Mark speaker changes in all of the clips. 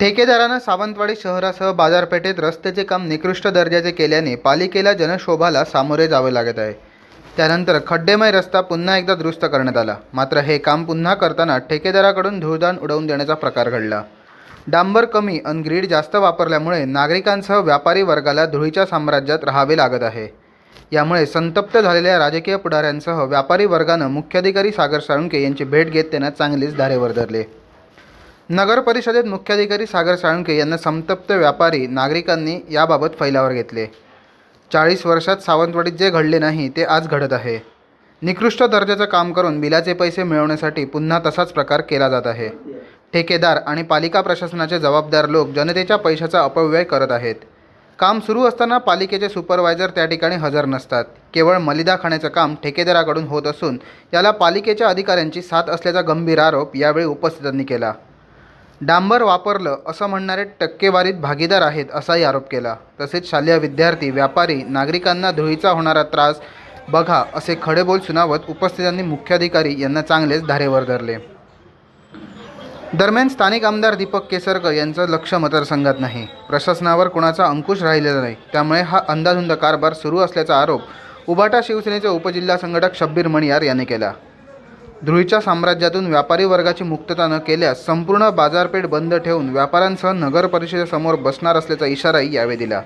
Speaker 1: ठेकेदारानं सावंतवाडी शहरासह बाजारपेठेत रस्त्याचे काम निकृष्ट दर्जाचे केल्याने पालिकेला जनशोभाला सामोरे जावे लागत आहे. त्यानंतर खड्डेमय रस्ता पुन्हा एकदा दुरुस्त करण्यात आला. मात्र हे काम पुन्हा करताना ठेकेदाराकडून धूळदान उडवून देण्याचा प्रकार घडला. डांबर कमी अन ग्रीड जास्त वापरल्यामुळे नागरिकांसह व्यापारी वर्गाला धुळीच्या साम्राज्यात राहावे लागत आहे. यामुळे संतप्त झालेल्या राजकीय पुढाऱ्यांसह व्यापारी वर्गानं मुख्याधिकारी सागर साळुंके यांची भेट घेत त्यांना चांगलीच धारेवर धरले. नगर परिषदेत मुख्याधिकारी सागर साळुंके यांना संतप्त व्यापारी नागरिकांनी याबाबत फैलावर घेतले. चाळीस वर्षात सावंतवाडीत जे घडले नाही ते आज घडत आहे. निकृष्ट दर्जाचं काम करून बिलाचे पैसे मिळवण्यासाठी पुन्हा तसाच प्रकार केला जात आहे. ठेकेदार आणि पालिका प्रशासनाचे जबाबदार लोक जनतेच्या पैशाचा अपव्यय करत आहेत. काम सुरू असताना पालिकेचे सुपरवायझर त्या ठिकाणी हजर नसतात. केवळ मलिदा खाण्याचं काम ठेकेदाराकडून होत असून याला पालिकेच्या अधिकाऱ्यांची साथ असल्याचा गंभीर आरोप यावेळी उपस्थितांनी केला. डांबर वापरलं असं म्हणणारे टक्केवारीत भागीदार आहेत असाही आरोप केला. तसेच शालेय विद्यार्थी व्यापारी नागरिकांना धुळीचा होणारा त्रास बघा असे खडेबोल सुनावत उपस्थितांनी मुख्याधिकारी यांना चांगलेच धारेवर धरले. दरम्यान स्थानिक आमदार दीपक केसरकर यांचं लक्ष मतदारसंघात नाही. प्रशासनावर कुणाचा अंकुश राहिलेला नाही. त्यामुळे हा अंदाधुंद कारभार सुरू असल्याचा आरोप उबाटा शिवसेनेचे उपजिल्हा संघटक शब्बीर मणियार यांनी केला. धुळीच्या साम्राज्यातून व्यापारी वर्गाची मुक्तता न केल्यास संपूर्ण बाजारपेठ बंद ठेवून व्यापाऱ्यांसह नगर परिषदेसमोर बसणार असल्याचा इशाराही यावेळी दिला.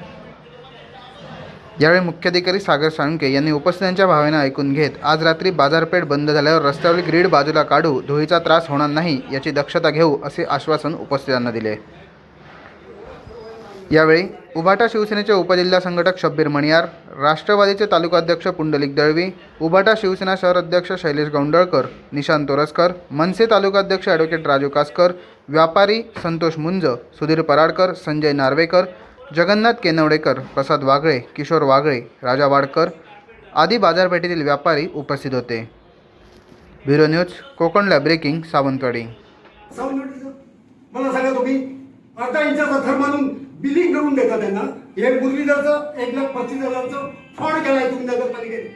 Speaker 1: यावेळी मुख्याधिकारी सागर साळुंके यांनी उपस्थितांच्या भावना ऐकून घेत आज रात्री बाजारपेठ बंद झाल्यावर रस्त्यावरील ग्रीड बाजूला काढू धुळीचा त्रास होणार नाही याची दक्षता घेऊ असे आश्वासन उपस्थितांना दिले. यावेळी उभाटा शिवसेनेचे उपजिल्हा संघटक शब्बीर मणियार राष्ट्रवादीचे तालुकाध्यक्ष पुंडलिक दळवी उभाटा शिवसेना शहर अध्यक्ष शैलेश गौंडळकर निशांत तोरसकर मनसे तालुकाध्यक्ष ॲडव्होकेट राजू कासकर व्यापारी संतोष मुंज सुधीर पराडकर संजय नार्वेकर जगन्नाथ केनवडेकर प्रसाद वागळे किशोर वागळे राजा वाडकर आदी बाजारपेठेतील व्यापारी उपस्थित होते. ब्युरो न्यूज कोकणला ब्रेकिंग सावंतवाडी.
Speaker 2: मला सांगा तुम्ही अर्धा इंचाचा थर मानून बिलिंग करून देता त्यांना. हे मुरलीधरचं एक लाख पस्तीस हजारचं फ्रॉड केलाय तुम्ही नगरपालिकेने.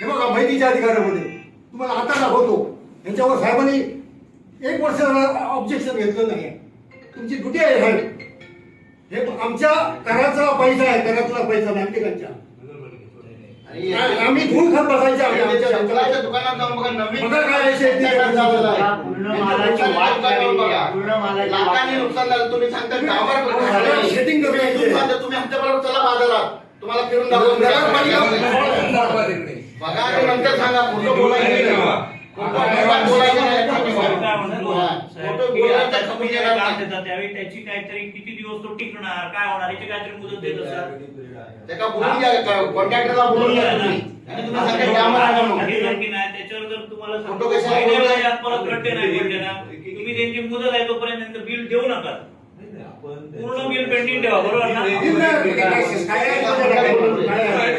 Speaker 2: हे बघा माहितीच्या अधिकारामध्ये. तुम्हाला आता दाखवतो. यांच्यावर साहेबांनी एक वर्ष ऑब्जेक्शन घेतलं नाही. तुमची ड्युटी आहे साहेब. हे आमच्या कराचा पैसा आहे करातला पैसा नागरिकांच्या आम्ही धूळ खात बसायचे आम्ही आमच्या
Speaker 3: चपलाच्या दुकानात जाऊन बघा नवीन
Speaker 2: बघा काय आहे शेती.
Speaker 3: पूर्ण
Speaker 4: मालाची वाट काढलेली आहे. पूर्ण मालाची वाट
Speaker 3: लाखांनी नुकसान झालं तुम्ही सांगता गावावर कुठे झालं?
Speaker 2: सेटिंग कमी आहे.
Speaker 3: तुम्ही सांगता, तुम्ही आमच्या बरोबर चला बाजारात तुम्हाला फिरून दाखवून. बघा आणि नंतर सांगा नाही. बोलायचं नाही.
Speaker 4: त्यावेळी त्याची काहीतरी किती दिवस तो टिकणार काय होणार याची काहीतरी मुदत देत असाल
Speaker 3: त्याला बोलून घ्या कॉन्ट्रॅक्टरला बोलून घ्या तुम्ही. आणि.
Speaker 4: हे. जर की नाही त्याच्यावर जर तुम्हाला
Speaker 3: फोटो कशाला
Speaker 4: महिन्या
Speaker 3: बोलताय?
Speaker 4: महिन्यात परत खड्डे नाही ना. तुम्ही त्यांची मुदत आहे तोपर्यंत त्यांचं बिल देऊ नका. पूर्ण बिल पेंडिंग ठेवा बरोबर ना?
Speaker 5: काय
Speaker 3: वाईट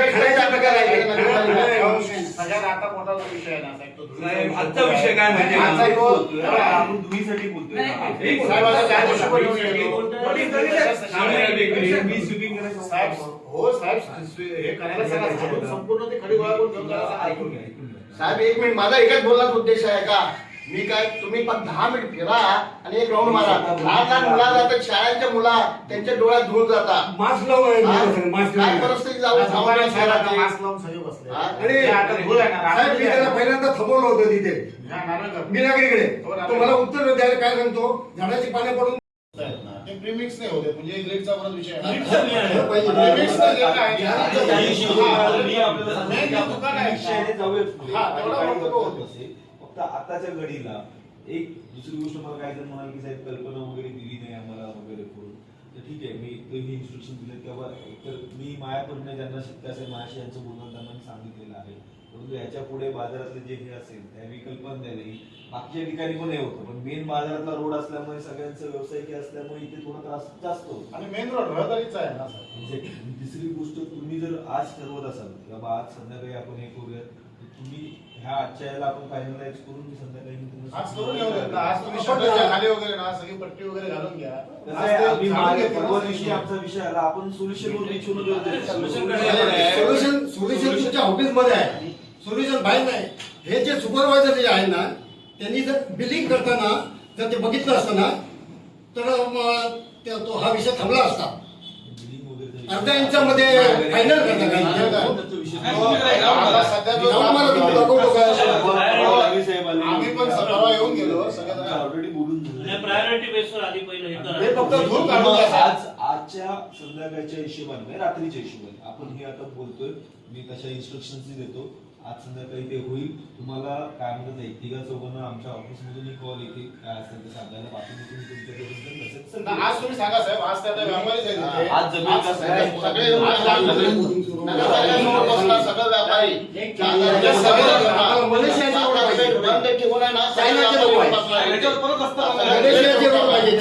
Speaker 6: आता मोठा विषय आहे ना साहेब तो
Speaker 5: साहेब, आजचा विषय काय माहिती आहे?
Speaker 6: आजचा तो
Speaker 5: आपण धुळीसाठी बोलतोय
Speaker 4: नाही,
Speaker 6: साहेबाचा काय दोष पडू
Speaker 4: हे
Speaker 6: शकतो?
Speaker 4: बोलतोय.
Speaker 5: मी स्वीपिंग करायचं
Speaker 6: साहेब हो साहेब हे करायला सांगा संपूर्ण ते खडी गोळा करून घेऊन जायला सांगा.
Speaker 5: ऐकून घ्या ऐकून घ्या
Speaker 3: साहेब एक मिनिट माझा एकच बोलण्याचा उद्देश आहे का मी काय तुम्ही पण दहा मिनिट फिरा आणि एक राऊंड मारा लहान लहान मुला जातात शाळेच्या मुला त्यांच्या डोळ्यात धूळ जातात
Speaker 2: मास्क लावून
Speaker 3: हा? काय
Speaker 2: लावून.
Speaker 3: परिस्थिती जाऊ?
Speaker 6: मास्क लावून सगळे बसले.
Speaker 3: हा?
Speaker 2: आणि
Speaker 6: ना,
Speaker 2: साहेब मी त्याला पहिल्यांदा थांबवलं होतं तिथे मी नागरिकडे तो मला उत्तर द्यायला काय सांगतो झाडाची पाने पडून
Speaker 6: ना, प्रीमिक्स नाही होते म्हणजे ग्रेडचा परत विषय आहे ना.
Speaker 2: झालं पाहिजे.
Speaker 6: प्रीमिक्स नाही
Speaker 2: हा,
Speaker 6: हा, दुकान आहे फक्त
Speaker 7: आताच्या घडीला. एक दुसरी गोष्ट मला काय जण म्हणाल की साहेब कल्पना वगैरे दिली नाही आम्हाला वगैरे करून. तर ठीक आहे मी ते ही इन्स्ट्रक्शन दिले. बाबा तर मी मायापूर्ण ज्यांना शक्य असेल माझ्याशी यांचं बोलणं त्यांना मी सांगितलेलं आहे. परंतु याच्यापुढे बाजारातले जे हे असेल त्या पण द्यायला येईल बाकीच्या ठिकाणी पण हे होतं. पण मेन बाजारातला रोड असल्यामुळे सगळ्यांचं व्यावसायिक असल्यामुळे इथे थोडा त्रास जास्त होतो.
Speaker 6: आणि मेन रोड रहदारीचा आहे ना सर.
Speaker 7: तिसरी गोष्ट तुम्ही जर आज ठरवत असाल की बाबा आज संध्याकाळी आपण हे करूया तर तुम्ही ह्या आजच्या याला आपण फायनलाइज करून मी संध्याकाळी मी तुम्हाला
Speaker 6: आज करून घेऊ ना. आज तुम्ही शटरच्या खाली वगैरे ना सगळी पट्टी वगैरे घालून घ्या.
Speaker 7: कसं
Speaker 6: आज
Speaker 7: आहे,
Speaker 6: ते
Speaker 7: आम्ही
Speaker 6: झाडून
Speaker 7: मागे
Speaker 6: घेतलं.
Speaker 7: परवा दिवशी. आमचा विषय आला. आपण सोल्युशन वर
Speaker 4: Solution. कडे-
Speaker 2: सोल्युशन सोल्युशन तुमच्या ऑफिसमध्ये आहे. सोल्युशन बाहेर नाही. हे जे सुपरवायझर जे आहे ना त्यांनी जर बिलिंग करताना जर ते बघितलं असतं ना तर मग ते- तो हा विषय थांबला असता. अर्ध्या इंचामध्ये फायनल
Speaker 6: हो,
Speaker 7: आम्ही
Speaker 6: पण येऊन गेलो.
Speaker 7: ऑलरेडी बोलून झालं.
Speaker 4: प्रायोरिटी बेसवर आधी पहिलं हे
Speaker 6: हे फक्त साहेब.
Speaker 7: आज आजच्या संध्याकाळच्या हिशोबाने नाही, रात्रीच्या हिशोबाने आपण हे आता बोलतोय मी तशा इन्स्ट्रक्शन देतो. आज संध्याकाळी ते होईल तुम्हाला काय म्हणतात एक तिघा चौघांना आमच्या ऑफिस मधून कॉल येते काय असेल ते सांगायला बाकी मी तुम्ही
Speaker 6: आज तुम्ही सांगा साहेब आज त्या.
Speaker 7: आज जमीन
Speaker 6: सगळे-?
Speaker 3: सगळे व्यापारी
Speaker 2: म्हणजे.
Speaker 3: बंद ठेवून आहे ना
Speaker 2: चायनाचे लोक
Speaker 5: परत
Speaker 2: पाहिजे?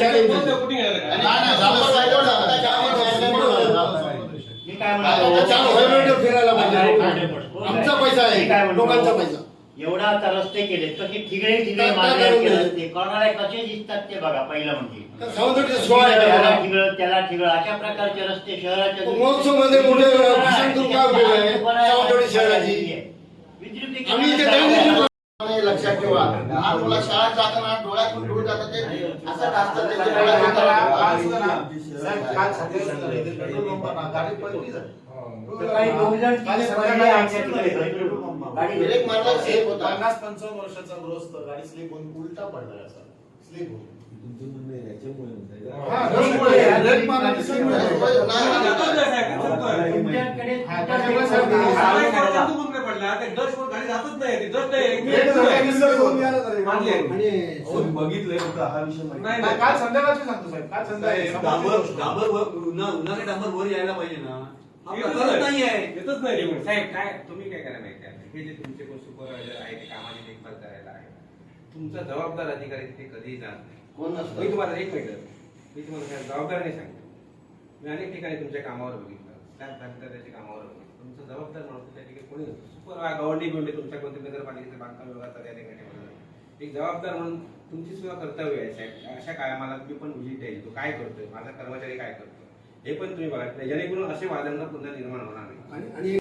Speaker 3: नाही, नाही, झालं पाहिजे, झालं पाहिजे.
Speaker 8: मी काय
Speaker 2: आता चार
Speaker 8: म्हणतो
Speaker 2: होईल फिरायला पाहिजे आमचा पैसा
Speaker 8: मी काय
Speaker 2: आहे
Speaker 8: म्हणतो?
Speaker 2: लोकांचा पैसा.
Speaker 8: एवढा आता रस्ते केले तसे
Speaker 2: करून
Speaker 8: केले
Speaker 2: दिले?
Speaker 8: रस्ते करणारे कसे दिसतात ते बघा पहिलं म्हणजे.
Speaker 2: सावंतवाडीचा सोहळा आहे
Speaker 8: त्याला
Speaker 2: का?
Speaker 8: ठिगळ त्याला ठिगळ अशा प्रकारचे रस्ते शहराच्या
Speaker 2: महोत्सवमध्ये मोठे भाषण करून काय उपयोग आहे? सावंतवाडी शहराची.
Speaker 8: विद्युतीकरण
Speaker 2: आम्ही इथे दैनंदिन
Speaker 3: लक्षात ठेवा. लहान मुलं शाळेत जाताना डोळ्यातून धूळ जातात ते. असं त्याच्या.
Speaker 8: काही गाडी
Speaker 3: ब्रेक मारला सेफ होता.
Speaker 6: पन्नास पंचावन्न वर्षाचा गाडी स्लिप होऊन उलटा पडला असा स्लिप होऊन.
Speaker 7: तुमचं म्हणणं आहे, याच्यामुळे?
Speaker 6: हा, हा.
Speaker 7: हो, बघितलंय फक्त हा विषय माहिती.
Speaker 5: नाही,
Speaker 6: नाही, काल संध्याकाळची सांगतो साहेब. काल संध्याकाळी
Speaker 9: डांबर डांबर वर उन्हा उन्हाने डांबर वर यायला पाहिजे ना. हा प्रकारच
Speaker 5: नाही.
Speaker 9: आहे
Speaker 5: येतच नाही.
Speaker 10: साहेब काय तुम्ही काय करा माहिती आहे हे जे तुमचे कोण सुपरवायझर आहे ते कामाची देखभाल करायला आहे तुमचा जबाबदार अधिकारी तिथे कधीही जात नाही.
Speaker 3: कोण
Speaker 10: मी
Speaker 3: नसतं
Speaker 10: तुम्हाला एक मिनिट मी तुम्हाला काय जबाबदारीने सांगतो. मी अनेक ठिकाणी तुमच्या कामावर बघितलं त्याच त्याच्या कामावर बघितलं. तुमचं जबाबदार माणूस त्या ठिकाणी कोणी नसतं. सुपर गव्हर्निंग बिल्डिंग तुमच्या कोणत्या नगरपालिकेचे बांधकाम विभागाचा त्या ठिकाणी एक जबाबदार म्हणून तुमची सुद्धा कर्तव्य आहे साहेब. अशा कामाला तुम्ही पण व्हिजिट द्यायची तो काय करतोय? माझा कर्मचारी काय करतो हे पण तुम्ही बघा. जेणेकरून असे वादांना पुन्हा निर्माण होणार नाही.
Speaker 2: आणि आणि